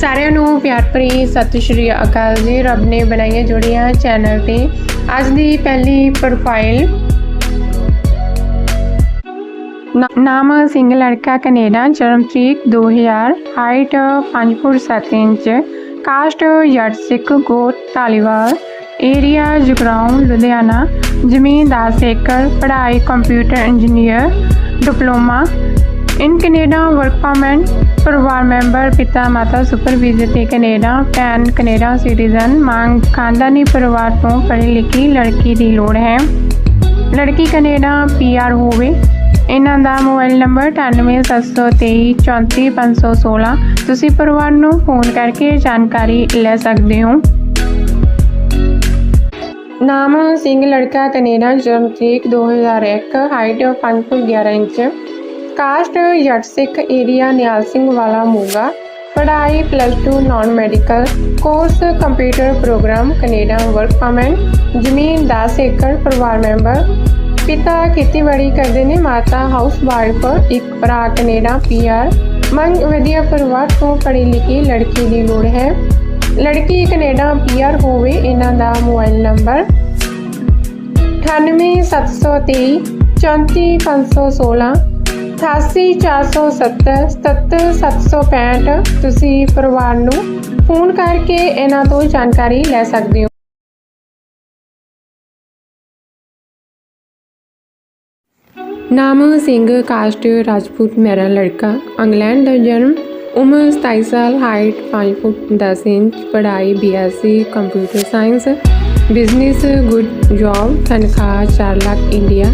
ਸਾਰਿਆਂ ਨੂੰ ਪਿਆਰ ਭਰੀ ਸਤਿ ਸ਼੍ਰੀ ਅਕਾਲ ਜੀ। ਰੱਬ ਨੇ ਬਣਾਈਆਂ ਜੋੜੀਆਂ ਚੈਨਲ ਤੇ ਅੱਜ ਦੀ ਪਹਿਲੀ ਪ੍ਰੋਫਾਈਲ ਨਾਮ ਸਿੰਘ, ਲੜਕਾ ਕੈਨੇਡਾ, ਜਨਮ ਤਰੀਕ 2000 ਹਾਈਟ 5 ਫੁੱਟ 7 ਇੰਚ। ਕਾਸਟ ਜੱਟ ਸਿੱਖ ਗੋਤ ਧਾਲੀਵਾਲ। ਏਰੀਆ ਜਗਰਾਉਂ, ਲੁਧਿਆਣਾ। ਜ਼ਮੀਨ 10 ਏਕੜ। ਪੜ੍ਹਾਈ computer engineer. Diploma. In Canada work permit ਪਰਿਵਾਰ ਮੈਂਬਰ, ਪਿਤਾ, ਮਾਤਾ ਸੁਪਰਵਾਈਜ਼ਰ ਤੇ ਕੈਨੇਡਾ ਭੈਣ ਕੈਨੇਡਾ, ਸਿਟੀਜ਼ਨ ਮੰਗ ਖਾਨਦਾਨੀ ਪਰਿਵਾਰ ਤੋਂ ਪੜ੍ਹੀ ਲਿਖੀ ਲੜਕੀ ਦੀ ਲੋੜ ਹੈ। ਲੜਕੀ ਕੈਨੇਡਾ ਪੀਆਰ ਹੋਵੇ। ਇਹਨਾਂ ਦਾ ਮੋਬਾਈਲ ਨੰਬਰ 987323 34516 ਤੁਸੀਂ ਪਰਿਵਾਰ ਨੂੰ ਫੋਨ ਕਰਕੇ ਜਾਣਕਾਰੀ ਲੈ ਸਕਦੇ ਹੋ। ਨਾਮ ਸਿੰਘ, ਲੜਕਾ ਕੈਨੇਡਾ, ਜਨਮ ਤਰੀਕ 2001 ਹਾਈਟ 5 ਫੁੱਟ 11 ਇੰਚ। ਕਾਸਟ ਜੱਟ ਸਿੱਖ ਏਰੀਆ ਨਿਆਲ ਸਿੰਘ ਵਾਲਾ ਮੋਗਾ, ਪੜ੍ਹਾਈ plus 2 non medical course computer program Canada work permit ਜ਼ਮੀਨ 10 ਏਕੜ ਪਰਿਵਾਰ ਮੈਂਬਰ ਪਿਤਾ ਖੇਤੀਬਾੜੀ ਕਰਦੇ ਨੇ, ਮਾਤਾ ਹਾਊਸ ਵਾਈਫ ਇੱਕ ਭਰਾ ਕੈਨੇਡਾ ਪੀਆਰ ਮੰਗ ਵਧੀਆ ਪਰਿਵਾਰ ਤੋਂ ਪੜ੍ਹੀ ਲਿਖੀ ਲੜਕੀ ਦੀ ਲੋੜ ਹੈ। ਲੜਕੀ ਕੈਨੇਡਾ ਪੀਆਰ ਹੋਵੇ, ਇਹਨਾਂ ਦਾ ਮੋਬਾਈਲ ਨੰਬਰ 98723 34516 88470 77765 ਤੁਸੀਂ ਪਰਿਵਾਰ ਨੂੰ ਫੋਨ ਕਰਕੇ ਇਹਨਾਂ ਤੋਂ ਜਾਣਕਾਰੀ ਲੈ ਸਕਦੇ ਹੋ। ਨਾਮ ਸਿੰਘ, ਕਾਸਟ ਰਾਜਪੂਤ ਮੇਰਾ ਲੜਕਾ। ਇੰਗਲੈਂਡ ਦਾ ਜਨਮ, ਉਮਰ 27 ਸਾਲ ਹਾਈਟ 5 ਫੁੱਟ 10 ਇੰਚ, ਪੜ੍ਹਾਈ BSc computer science business good job ਤਨਖਾਹ 4 ਲੱਖ ਇੰਡੀਆ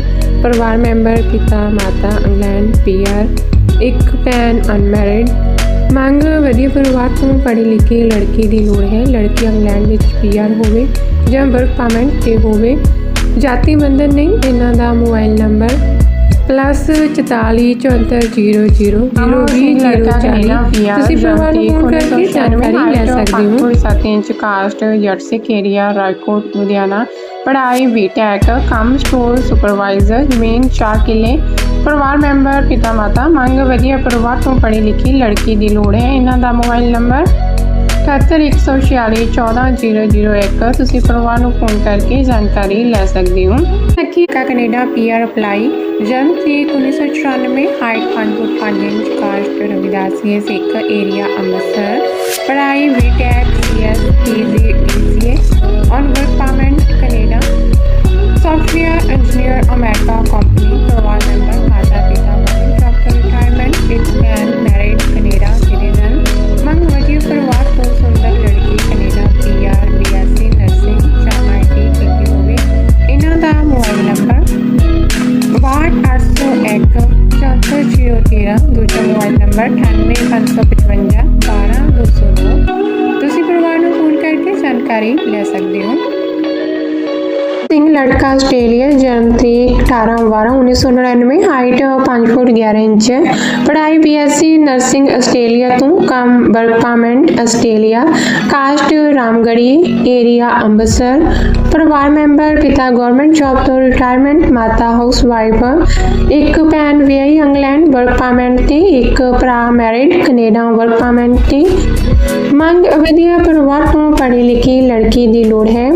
ਪਰਿਵਾਰ ਮੈਂਬਰ, ਪਿਤਾ, ਮਾਤਾ ਇੰਗਲੈਂਡ ਪੀਆਰ ਇੱਕ ਭੈਣ ਅਨਮੈਰਿਡ ਮੰਗ, ਵਧੀਆ ਪਰਿਵਾਰ ਤੋਂ ਪੜ੍ਹੀ ਲਿਖੀ ਲੜਕੀ ਦੀ ਲੋੜ ਹੈ। ਲੜਕੀ ਇੰਗਲੈਂਡ ਵਿੱਚ ਪੀਆਰ ਹੋਵੇ ਜਾਂ ਵਰਕ ਪਰਮਿਟ ਤੇ ਹੋਵੇ। ਜਾਤੀ ਬੰਧਨ ਨਹੀਂ, ਇਹਨਾਂ ਦਾ ਮੋਬਾਈਲ ਨੰਬਰ ਪਲੱਸ 44 74 00 ਤੁਸੀਂ ਪਰਿਵਾਰ ਨੂੰ ਫੋਨ ਕਰਕੇ ਜਾਣਕਾਰੀ ਲੈ ਸਕਦੇ ਹੋ। 7 ਇੰਚ ਕਾਸਟ ਜੱਟ ਸਿੱਖ ਏਰੀਆ ਰਾਜਕੋਟ ਲੁਧਿਆਣਾ। ਪੜ੍ਹਾਈ ਬੀਟੈਕ ਕੰਮ ਸਟੋਰ ਸੁਪਰਵਾਈਜ਼ਰ ਜ਼ਮੀਨ 4 ਕਿੱਲੇ। ਪਰਿਵਾਰ ਮੈਂਬਰ ਪਿਤਾ ਮਾਤਾ ਮੰਗ ਵਧੀਆ ਪਰਿਵਾਰ ਤੋਂ ਪੜ੍ਹੀ ਲਿਖੀ ਲੜਕੀ ਦੀ ਲੋੜ ਹੈ। ਇਹਨਾਂ ਦਾ ਮੋਬਾਈਲ ਨੰਬਰ 7146414001 ਤੁਸੀਂ ਪਰਿਵਾਰ ਨੂੰ ਫੋਨ ਕਰਕੇ ਜਾਣਕਾਰੀ ਲੈ ਸਕਦੇ ਹੋ। ਕਾ ਕੈਨੇਡਾ ਪੀਆਰ ਅਪਲਾਈ। ਜਨਮ ਤਰੀਕ 1994 height 5 foot 5 inch caste Ravidassia Sikh area Amritsar. ਪੜ੍ਹਾਈ ਬੀਟੈਕ ਸੀਐਸ ਪੀਜੀ ਸਿੰਘ ਲੜਕਾ ਆਸਟ੍ਰੇਲੀਆ, ਜਨਮ ਤਰੀਕ 18 12 1999 ਹਾਈਟ 5 ਫੁੱਟ 11 ਇੰਚ ਪੜ੍ਹਾਈ ਬੀਐਸਸੀ ਨਰਸਿੰਗ ਆਸਟ੍ਰੇਲੀਆ ਤੋਂ, ਕੰਮ work permit Australia. Caste Ramgarhia area Amritsar. ਪਰਿਵਾਰ ਮੈਂਬਰ, ਪਿਤਾ ਗਵਰਨਮੈਂਟ ਜੌਬ ਤੋਂ ਰਿਟਾਇਰਮੈਂਟ ਮਾਤਾ ਹਾਊਸ ਵਾਈਫ ਇੱਕ ਭੈਣ ਵਿਆਹੀ ਇੰਗਲੈਂਡ ਵਰਕ ਪਰਮਿਟ ਤੇ ਇੱਕ ਭਰਾ ਮੈਰਿਡ ਕੈਨੇਡਾ ਵਰਕ ਪਰਮਿਟ ਤੇ। ਮੰਗ ਵਧੀਆ ਪਰਿਵਾਰ ਤੋਂ ਪੜ੍ਹੀ ਲਿਖੀ ਲੜਕੀ ਦੀ ਲੋੜ ਹੈ।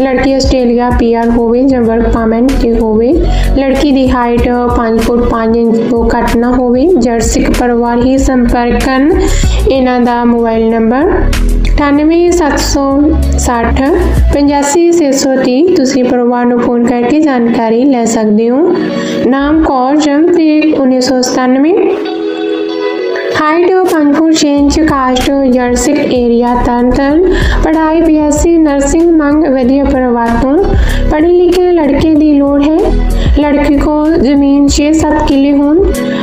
ਲੜਕੀ ਆਸਟ੍ਰੇਲੀਆ ਪੀਆਰ ਹੋਵੇ ਜਾਂ ਵਰਕ ਪਰਮਿਟ ਤੇ ਹੋਵੇ। ਲੜਕੀ ਦੀ ਹਾਈਟ 5 ਫੁੱਟ 5 ਇੰਚ ਤੋਂ ਘੱਟ ਨਾ ਹੋਵੇ। ਜਰਸਿਕ ਪਰਿਵਾਰ ਹੀ ਸੰਪਰਕ ਕਰਨ ਇਹਨਾਂ ਦਾ ਮੋਬਾਈਲ ਨੰਬਰ 98760 85630 ਤੁਸੀਂ ਪਰਿਵਾਰ ਨੂੰ ਫੋਨ ਕਰਕੇ ਜਾਣਕਾਰੀ ਲੈ ਸਕਦੇ ਹੋ। ਨਾਮ ਕੌਰ, ਜਨਮ ਤਰੀਕ 1997 height 5 foot 6 inch caste Jatt Sikh area Tarn ਪੜ੍ਹਾਈ ਬੀਐਸਸੀ ਨਰਸਿੰਗ ਮੰਗ ਵਧੀਆ ਪਰਿਵਾਰ ਤੋਂ ਪੜ੍ਹੇ ਲਿਖੇ ਲੜਕੇ ਦੀ ਲੋੜ ਹੈ ਲੜਕੀ ਕੋਲ ਜ਼ਮੀਨ 6-7 ਕਿੱਲੇ ਹੋਣ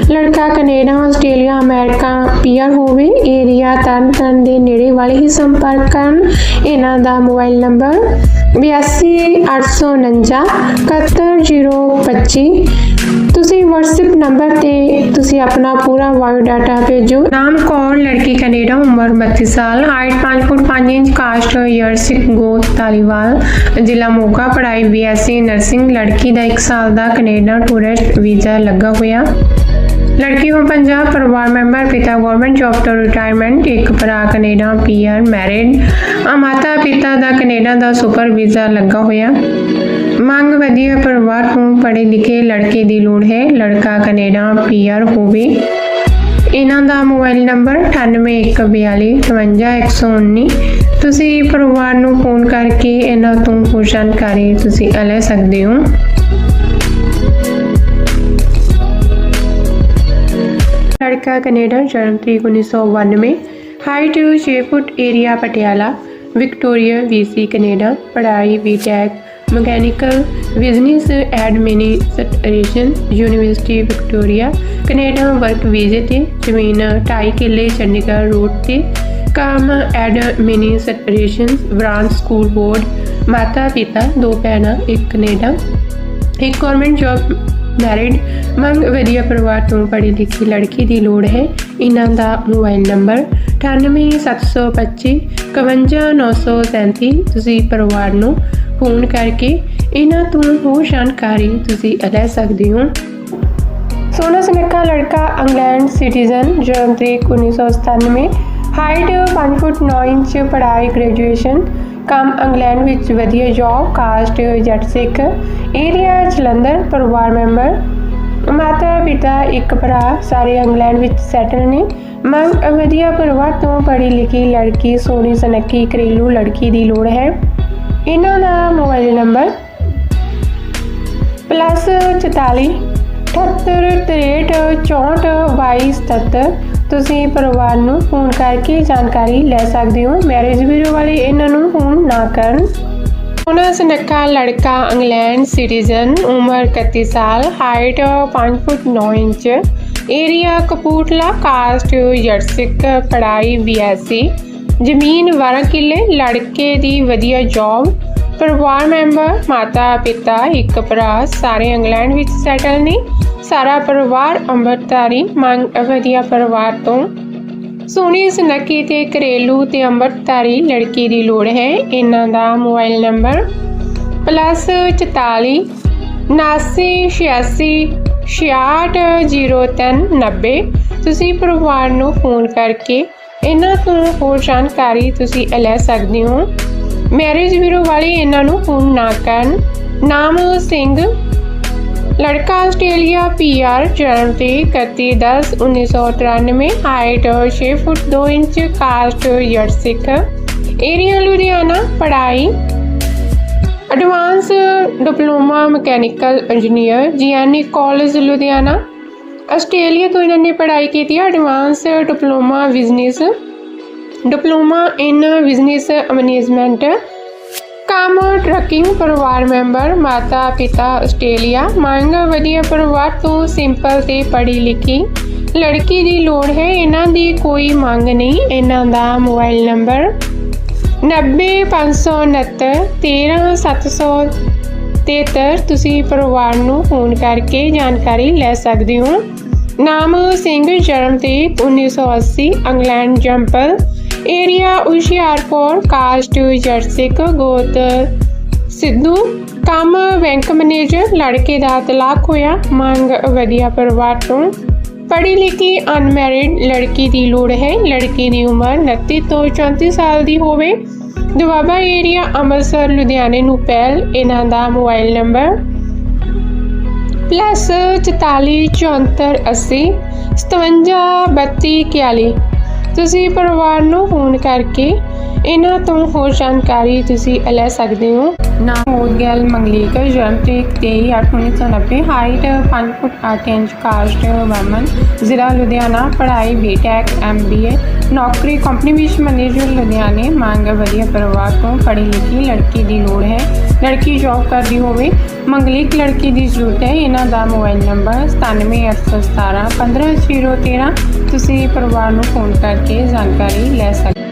ਲੜਕਾ ਕੈਨੇਡਾ ਆਸਟ੍ਰੇਲੀਆ ਅਮਰੀਕਾ ਪੀਆਰ ਹੋਵੇ ਏਰੀਆ ਤਰਨ ਤਾਰਨ ਦੇ ਨੇੜੇ ਵਾਲੇ ਹੀ ਸੰਪਰਕ ਕਰਨ ਇਹਨਾਂ ਦਾ ਮੋਬਾਈਲ ਨੰਬਰ 828949 71025 ਤੁਸੀਂ WhatsApp ਨੰਬਰ ਤੇ ਤੁਸੀਂ ਆਪਣਾ ਪੂਰਾ ਬਾਇਓ ਡਾਟਾ ਭੇਜੋ। ਨਾਮ ਕੌਰ, ਲੜਕੀ ਕੈਨੇਡਾ, ਉਮਰ 32 ਸਾਲ ਹਾਈਟ 5 ਫੁੱਟ 5 ਇੰਚ ਕਾਸਟ ਗੋਤ ਤਾਲੀਵਾਲ ਜ਼ਿਲ੍ਹਾ ਮੋਗਾ, ਪੜ੍ਹਾਈ ਬੀਐਸਸੀ ਨਰਸਿੰਗ ਲੜਕੀ ਦਾ 1 ਸਾਲ ਦਾ ਕੈਨੇਡਾ ਟੂਰਿਸਟ ਵੀਜ਼ਾ ਲੱਗਾ ਹੋਇਆ। ਲੜਕੀ ਹੋ ਪੰਜਾਬ, ਪਰਿਵਾਰ ਮੈਂਬਰ, ਪਿਤਾ ਗਵਰਨਮੈਂਟ ਜੌਬ ਤੋਂ ਰਿਟਾਇਰਮੈਂਟ ਇੱਕ ਭਰਾ ਕੈਨੇਡਾ ਪੀਆਰ ਮੈਰਿਡ ਮਾਤਾ ਪਿਤਾ ਦਾ ਕੈਨੇਡਾ ਦਾ ਸੁਪਰ ਵੀਜ਼ਾ ਲੱਗਾ ਹੋਇਆ। ਮੰਗ ਵਧੀਆ ਪਰਿਵਾਰ ਤੋਂ ਪੜ੍ਹੇ ਲਿਖੇ ਲੜਕੇ ਦੀ ਲੋੜ ਹੈ। ਲੜਕਾ ਕੈਨੇਡਾ, ਪੀਆਰ ਹੋਵੇ। ਇਹਨਾਂ ਦਾ ਮੋਬਾਈਲ ਨੰਬਰ 9814255119 ਤੁਸੀਂ ਪਰਿਵਾਰ ਨੂੰ ਫੋਨ ਕਰਕੇ ਇਹਨਾਂ ਤੋਂ ਹੋਰ ਜਾਣਕਾਰੀ ਤੁਸੀਂ ਲੈ ਸਕਦੇ ਹੋ। ਲੜਕਾ ਕੈਨੇਡਾ, ਜਨਮ ਤਰੀਕ 1992 height 6 foot area Patiala. Victoria BC Canada. ਪੜ੍ਹਾਈ BTech mechanical business administration university Victoria Canada work ਵੀਜ਼ੇ ਤੇ, ਜ਼ਮੀਨ 2.5 ਕਿੱਲੇ, ਚੰਡੀਗੜ੍ਹ ਰੋਡ ਤੇ, ਕੰਮ ਐਡਮਿਨਿਸਟ੍ਰੇਸ਼ਨ ਬ੍ਰਾਂਚ ਸਕੂਲ ਬੋਰਡ ਮਾਤਾ ਪਿਤਾ, ਦੋ ਭੈਣਾਂ, ਇੱਕ ਕੈਨੇਡਾ ਇੱਕ ਗਵਰਨਮੈਂਟ ਜੌਬ ਮੈਰਿਡ ਮੰਗ ਵਧੀਆ ਪਰਿਵਾਰ ਤੋਂ ਪੜ੍ਹੀ ਲਿਖੀ ਲੜਕੀ ਦੀ ਲੋੜ ਹੈ। ਇਹਨਾਂ ਦਾ ਮੋਬਾਈਲ ਨੰਬਰ 98725 51937 ਤੁਸੀਂ ਪਰਿਵਾਰ ਨੂੰ ਫੋਨ ਕਰਕੇ ਇਹਨਾਂ ਤੋਂ ਹੋਰ ਜਾਣਕਾਰੀ ਤੁਸੀਂ ਲੈ ਸਕਦੇ ਹੋ। ਸੋਨਾ ਸੁਨੱਖਾ ਲੜਕਾ, ਇੰਗਲੈਂਡ ਸਿਟੀਜ਼ਨ, ਜਨਮ ਤਰੀਕ 1997 ਹਾਈਟ 5 ਫੁੱਟ 9 ਇੰਚ, ਪੜ੍ਹਾਈ ਗ੍ਰੈਜੂਏਸ਼ਨ ਕੰਮ ਇੰਗਲੈਂਡ ਵਿੱਚ ਵਧੀਆ ਜੌਬ ਕਾਸਟ ਜੱਟ ਸਿੱਖ ਏਰੀਆ ਜਲੰਧਰ, ਪਰਿਵਾਰ ਮੈਂਬਰ, ਮਾਤਾ ਪਿਤਾ ਇੱਕ ਭਰਾ, ਸਾਰੇ ਇੰਗਲੈਂਡ ਵਿੱਚ ਸੈਟਲ ਨੇ। ਮੰਗ ਵਧੀਆ ਪਰਿਵਾਰ ਤੋਂ ਪੜ੍ਹੀ ਲਿਖੀ ਲੜਕੀ ਸੋਨੀ ਸਨੱਕੀ ਘਰੇਲੂ ਲੜਕੀ ਦੀ ਲੋੜ ਹੈ। ਇਹਨਾਂ ਦਾ ਮੋਬਾਈਲ ਨੰਬਰ ਪਲੱਸ 44 78 63 64 22 77 ਤੁਸੀਂ ਪਰਿਵਾਰ ਨੂੰ ਫੋਨ ਕਰਕੇ ਜਾਣਕਾਰੀ ਲੈ ਸਕਦੇ ਹੋ। ਮੈਰਿਜ ਬਿਊਰੋ ਵਾਲੇ ਇਹਨਾਂ ਨੂੰ ਫੋਨ ਨਾ ਕਰਨ। ਉਹਨਾਂ ਸੁਨੱਖਾ ਲੜਕਾ ਇੰਗਲੈਂਡ ਸਿਟੀਜ਼ਨ ਉਮਰ 31 ਸਾਲ height 5 foot 9 inch area Kapurthala caste Jatt Sikh ਪੜਾਈ ਬੀਐਸਸੀ ਜ਼ਮੀਨ 12 ਕਿੱਲੇ, ਲੜਕੇ ਦੀ ਵਧੀਆ ਜੌਬ ਪਰਿਵਾਰ ਮੈਂਬਰ, ਮਾਤਾ, ਪਿਤਾ, ਇੱਕ ਭਰਾ, ਸਾਰੇ ਇੰਗਲੈਂਡ ਵਿੱਚ ਸੈਟਲ ਨੇ। ਸਾਰਾ ਪਰਿਵਾਰ ਅੰਮ੍ਰਿਤਧਾਰੀ, ਮੰਗ ਵਧੀਆ ਪਰਿਵਾਰ ਤੋਂ। ਸੋਹਣੀ ਸੁਨੱਕੀ ਤੇ ਘਰੇਲੂ ਤੇ ਅੰਮ੍ਰਿਤਧਾਰੀ ਲੜਕੀ ਦੀ ਲੋੜ ਹੈ। ਇਹਨਾਂ ਦਾ ਮੋਬਾਈਲ ਨੰਬਰ ਪਲੱਸ 44 79 86 660390 ਤੁਸੀਂ ਪਰਿਵਾਰ ਨੂੰ ਫੋਨ ਕਰਕੇ ਇਹਨਾਂ ਤੋਂ ਹੋਰ ਜਾਣਕਾਰੀ ਤੁਸੀਂ ਲੈ ਸਕਦੇ ਹੋ। ਮੈਰਿਜ ਬਿਊਰੋ ਵਾਲੇ ਇਹਨਾਂ ਨੂੰ ਫੋਨ ਨਾ ਕਰਨ। ਨਾਮ ਸਿੰਘ, ਲੜਕਾ ਆਸਟ੍ਰੇਲੀਆ ਪੀਆਰ ਜਨਮ ਤੇ 31/10/1993 ਹਾਈਟ 6 ਫੁੱਟ 2 ਇੰਚ ਕਾਸਟ ਜੱਟ ਸਿੱਖ। ਏਰੀਆ ਲੁਧਿਆਣਾ, ਪੜ੍ਹਾਈ। Advance diploma mechanical engineer GNE college Ludhiana. Australia ਤੋਂ ਇਹਨਾਂ ਨੇ ਪੜ੍ਹਾਈ ਕੀਤੀ ਹੈ advance diploma business diploma in business management ਕੰਮ ਟਰੱਕਿੰਗ ਪਰਿਵਾਰ ਮੈਂਬਰ ਮਾਤਾ ਪਿਤਾ ਆਸਟ੍ਰੇਲੀਆ, ਮੰਗ ਵਧੀਆ ਪਰਿਵਾਰ ਤੋਂ ਸਿੰਪਲ ਤੇ ਪੜ੍ਹੀ ਲਿਖੀ। ਲੜਕੀ ਦੀ ਲੋੜ ਹੈ, ਇਹਨਾਂ ਦੀ ਕੋਈ ਮੰਗ ਨਹੀਂ, ਇਹਨਾਂ ਦਾ ਮੋਬਾਈਲ ਨੰਬਰ 90569 13773 ਤੁਸੀਂ ਪਰਿਵਾਰ ਨੂੰ ਫੋਨ ਕਰਕੇ ਜਾਣਕਾਰੀ ਲੈ ਸਕਦੇ ਹੋ। ਨਾਮ ਸਿੰਘ, ਜਨਮ ਤੇ 1980 ਇੰਗਲੈਂਡ ਜੰਪਲ ਏਰੀਆ ਹੁਸ਼ਿਆਰਪੁਰ, ਕਾਸਟ, ਜਰਸਿਕ, ਗੋਤ, ਸਿੱਧੂ। ਕੰਮ ਬੈਂਕ ਮੈਨੇਜਰ, ਲੜਕੇ ਦਾ ਤਲਾਕ ਹੋਇਆ, ਮੰਗ ਵਧੀਆ ਪਰਿਵਾਰ ਤੋਂ। ਪੜ੍ਹੀ ਲਿਖੀ ਅਨਮੈਰਿਡ ਲੜਕੀ ਦੀ ਲੋੜ ਹੈ, ਲੜਕੀ ਦੀ ਉਮਰ 29 ਤੋਂ 34 ਸਾਲ ਦੀ ਹੋਵੇ। ਦੁਆਬਾ ਏਰੀਆ ਅੰਮ੍ਰਿਤਸਰ, ਲੁਧਿਆਣੇ ਨੂੰ ਪਹਿਲ ਇਹਨਾਂ ਦਾ ਮੋਬਾਈਲ ਨੰਬਰ ਪਲੱਸ 44 74 80 57 32 41 ਤੁਸੀਂ ਪਰਿਵਾਰ ਨੂੰ ਫੋਨ ਕਰਕੇ ਇਹਨਾਂ ਤੋਂ ਹੋਰ ਜਾਣਕਾਰੀ ਤੁਸੀਂ ਲੈ ਸਕਦੇ ਹੋ। ਨਾਮ ਮੋਦਗਲ ਮੰਗਲੀਕ ਜਨਮ ਤਰੀਕ 23/8/1990 ਹਾਈਟ 5 ਫੁੱਟ 8 ਇੰਚ ਕਾਸਟ ਵਮਨ ਜ਼ਿਲ੍ਹਾ ਲੁਧਿਆਣਾ, ਪੜ੍ਹਾਈ ਬੀਟੈਕ ਐਮਬੀਏ ਨੌਕਰੀ ਕੰਪਨੀ ਵਿੱਚ ਮੈਨੇਜਰ ਲੁਧਿਆਣੇ, ਮੰਗ ਵਧੀਆ ਪਰਿਵਾਰ ਤੋਂ ਪੜ੍ਹੀ ਲਿਖੀ ਲੜਕੀ ਦੀ ਲੋੜ ਹੈ। ਲੜਕੀ ਜੌਬ ਕਰਦੀ ਹੋਵੇ ਮੰਗਲੀਕ ਲੜਕੀ ਦੀ ਜ਼ਰੂਰਤ ਹੈ। ਇਹਨਾਂ ਦਾ ਮੋਬਾਈਲ ਨੰਬਰ 9781715013 ਤੁਸੀਂ ਪਰਿਵਾਰ ਨੂੰ ਫੋਨ ਕਰਕੇ ਜਾਣਕਾਰੀ ਲੈ ਸਕਦੇ